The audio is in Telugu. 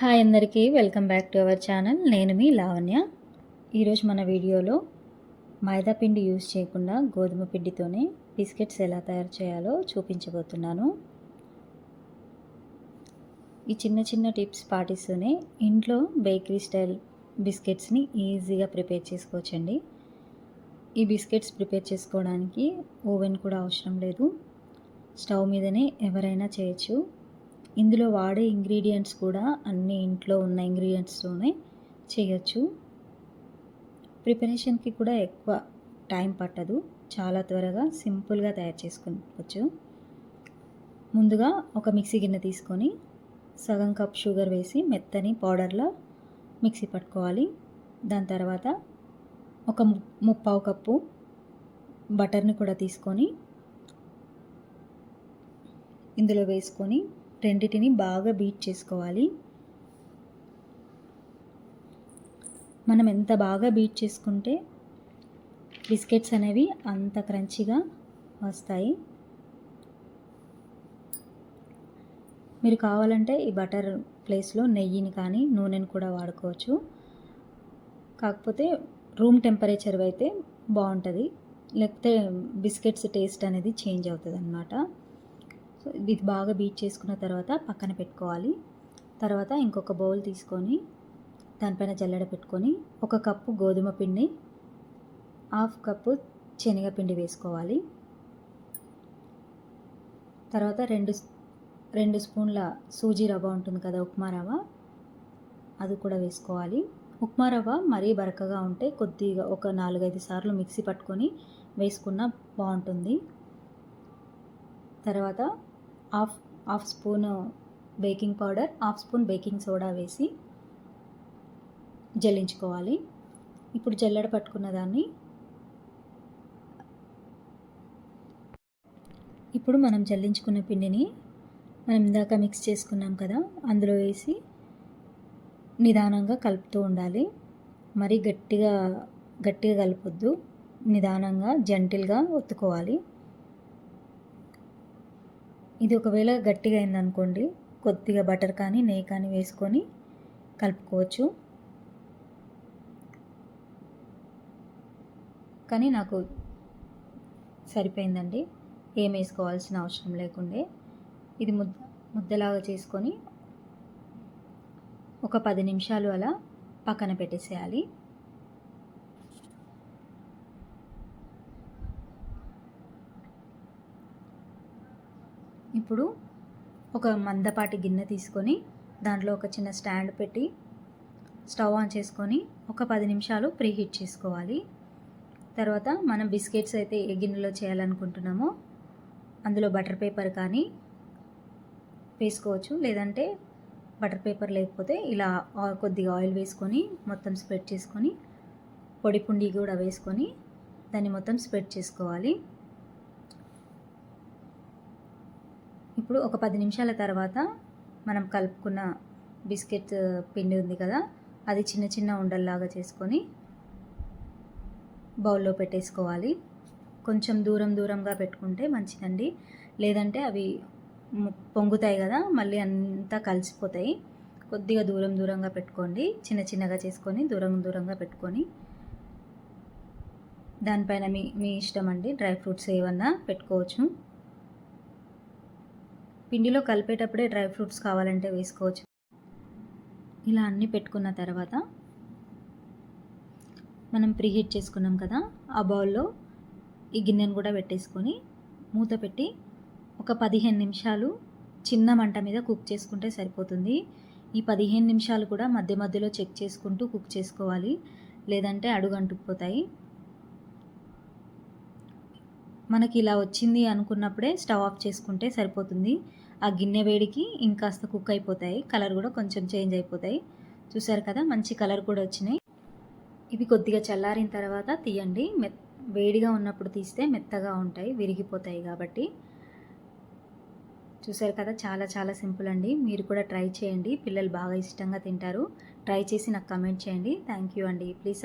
హాయ్ అందరికీ welcome back to our channel. నేను మీ లావణ్య. ఈరోజు మన వీడియోలో మైదా పిండి యూజ్ చేయకుండా గోధుమ పిండితోనే బిస్కెట్స్ ఎలా తయారు చేయాలో చూపించబోతున్నాను. ఈ చిన్న చిన్న టిప్స్ పాటిస్తూనే ఇంట్లో బేకరీ స్టైల్ బిస్కెట్స్ని ఈజీగా ప్రిపేర్ చేసుకోవచ్చండి. ఈ బిస్కెట్స్ ప్రిపేర్ చేసుకోవడానికి ఓవెన్ కూడా అవసరం లేదు. స్టవ్ మీదనే ఎవరైనా చేయొచ్చు. ఇందులో వాడే ఇంగ్రీడియంట్స్ కూడా అన్ని ఇంట్లో ఉన్న ఇంగ్రీడియంట్స్తోనే చేయొచ్చు. ప్రిపరేషన్కి కూడా ఎక్కువ టైం పట్టదు. చాలా త్వరగా సింపుల్గా తయారు చేసుకోవచ్చు. ముందుగా ఒక మిక్సీ గిన్నె తీసుకొని సగం కప్ షుగర్ వేసి మెత్తని పౌడర్లో మిక్సీ పట్టుకోవాలి. దాని తర్వాత ఒక ముప్పావు కప్పు బటర్ని కూడా తీసుకొని ఇందులో వేసుకొని రెండింటిని బాగా బీట్ చేసుకోవాలి. మనం ఎంత బాగా బీట్ చేసుకుంటే బిస్కెట్స్ అనేవి అంత క్రంచిగా వస్తాయి. మీరు కావాలంటే ఈ బటర్ ప్లేస్లో నెయ్యిని కానీ నూనెని కూడా వాడుకోవచ్చు. కాకపోతే రూమ్ టెంపరేచర్ అయితే బాగుంటుంది. లేకపోతే బిస్కెట్స్ టేస్ట్ అనేది చేంజ్ అవుతుంది అన్నమాట సో ఇది బాగా బీట్ చేసుకున్న తర్వాత పక్కన పెట్టుకోవాలి. తర్వాత ఇంకొక బౌల్ తీసుకొని దానిపైన జల్లెడ పెట్టుకొని ఒక కప్పు గోధుమ పిండి హాఫ్ కప్పు శనగపిండి వేసుకోవాలి. తర్వాత రెండు రెండు స్పూన్ల సూజీ రవ్వ ఉంటుంది కదా ఉప్మా రవ్వ. అది కూడా వేసుకోవాలి. ఉప్మా రవ్వ మరీ బరకగా ఉంటే కొద్దిగా ఒక నాలుగైదు సార్లు మిక్సీ పట్టుకొని వేసుకున్న బాగుంటుంది. తర్వాత half half spoon baking powder half spoon baking soda వేసి జల్లించుకోవాలి. ఇప్పుడు జల్లెడ పట్టుకున్న దాన్ని ఇప్పుడు మనం జల్లించుకున్న పిండిని మనం ఇందాక మిక్స్ చేసుకున్నాం కదా అందులో వేసి నిదానంగా కలుపుతూ ఉండాలి. మరీ గట్టిగా గట్టిగా కలపొద్దు. నిదానంగా జంటిల్గా ఒత్తుకోవాలి. ఇది ఒకవేళ గట్టిగా అయిందనుకోండి కొద్దిగా బటర్ కానీ నెయ్యి కానీ వేసుకొని కలుపుకోవచ్చు. కానీ నాకు సరిపోయిందండి. ఏం వేసుకోవాల్సిన అవసరం లేకుండే. ఇది ముద్ద ముద్దలాగా చేసుకొని ఒక పది నిమిషాలు అలా పక్కన పెట్టేసేయాలి. ఇప్పుడు ఒక మందపాటి గిన్నె తీసుకొని దాంట్లో ఒక చిన్న స్టాండ్ పెట్టి స్టవ్ ఆన్ చేసుకొని ఒక పది నిమిషాలు ప్రీ హీట్ చేసుకోవాలి. తర్వాత మనం బిస్కెట్స్ అయితే ఏ గిన్నెలో చేయాలనుకుంటున్నామో అందులో బటర్ పేపర్ కానీ వేసుకోవచ్చు. లేదంటే బటర్ పేపర్ లేకపోతే ఇలా కొద్దిగా ఆయిల్ వేసుకొని మొత్తం స్ప్రెడ్ చేసుకొని పొడి పుండి కూడా వేసుకొని దాన్ని మొత్తం స్ప్రెడ్ చేసుకోవాలి. ఇప్పుడు ఒక పది నిమిషాల తర్వాత మనం కలుపుకున్న బిస్కెట్ పిండి ఉంది కదా అది చిన్న చిన్న ఉండల్లాగా చేసుకొని బౌల్లో పెట్టేసుకోవాలి. కొంచెం దూరం దూరంగా పెట్టుకుంటే మంచిదండి. లేదంటే అవి పొంగుతాయి కదా మళ్ళీ అంతా కలిసిపోతాయి. కొద్దిగా దూరం దూరంగా పెట్టుకోండి. చిన్న చిన్నగా చేసుకొని దూరం దూరంగా పెట్టుకొని. దానిపైన మీ మీ ఇష్టం అండి. డ్రై ఫ్రూట్స్ ఏమన్నా పెట్టుకోవచ్చు. పిండిలో కలిపేటప్పుడే డ్రై ఫ్రూట్స్ కావాలంటే వేసుకోవచ్చు. ఇలా అన్నీ పెట్టుకున్న తర్వాత మనం ప్రీహీట్ చేసుకున్నాం కదా ఆ బౌల్లో ఈ గిన్నెను కూడా పెట్టేసుకొని మూత పెట్టి ఒక పదిహేను నిమిషాలు చిన్న మంట మీద కుక్ చేసుకుంటే సరిపోతుంది. ఈ పదిహేను నిమిషాలు కూడా మధ్య మధ్యలో చెక్ చేసుకుంటూ కుక్ చేసుకోవాలి. లేదంటే అడుగు అంటుకుపోతాయి మనకి ఇలా వచ్చింది అనుకున్నప్పుడే స్టవ్ ఆఫ్ చేసుకుంటే సరిపోతుంది. ఆ గిన్నె వేడికి ఇంకాస్త కుక్ అయిపోతాయి. కలర్ కూడా కొంచెం చేంజ్ అయిపోతాయి. చూసారు కదా మంచి కలర్ కూడా వచ్చినాయి. ఇవి కొద్దిగా చల్లారిన తర్వాత తీయండి. మెత్ వేడిగా ఉన్నప్పుడు తీస్తే మెత్తగా ఉంటాయి విరిగిపోతాయి కాబట్టి. చూసారు కదా చాలా చాలా సింపుల్ అండి. మీరు కూడా ట్రై చేయండి. పిల్లలు బాగా ఇష్టంగా తింటారు. ట్రై చేసి నాకు కమెంట్ చేయండి. థ్యాంక్ యూ అండి. ప్లీజ్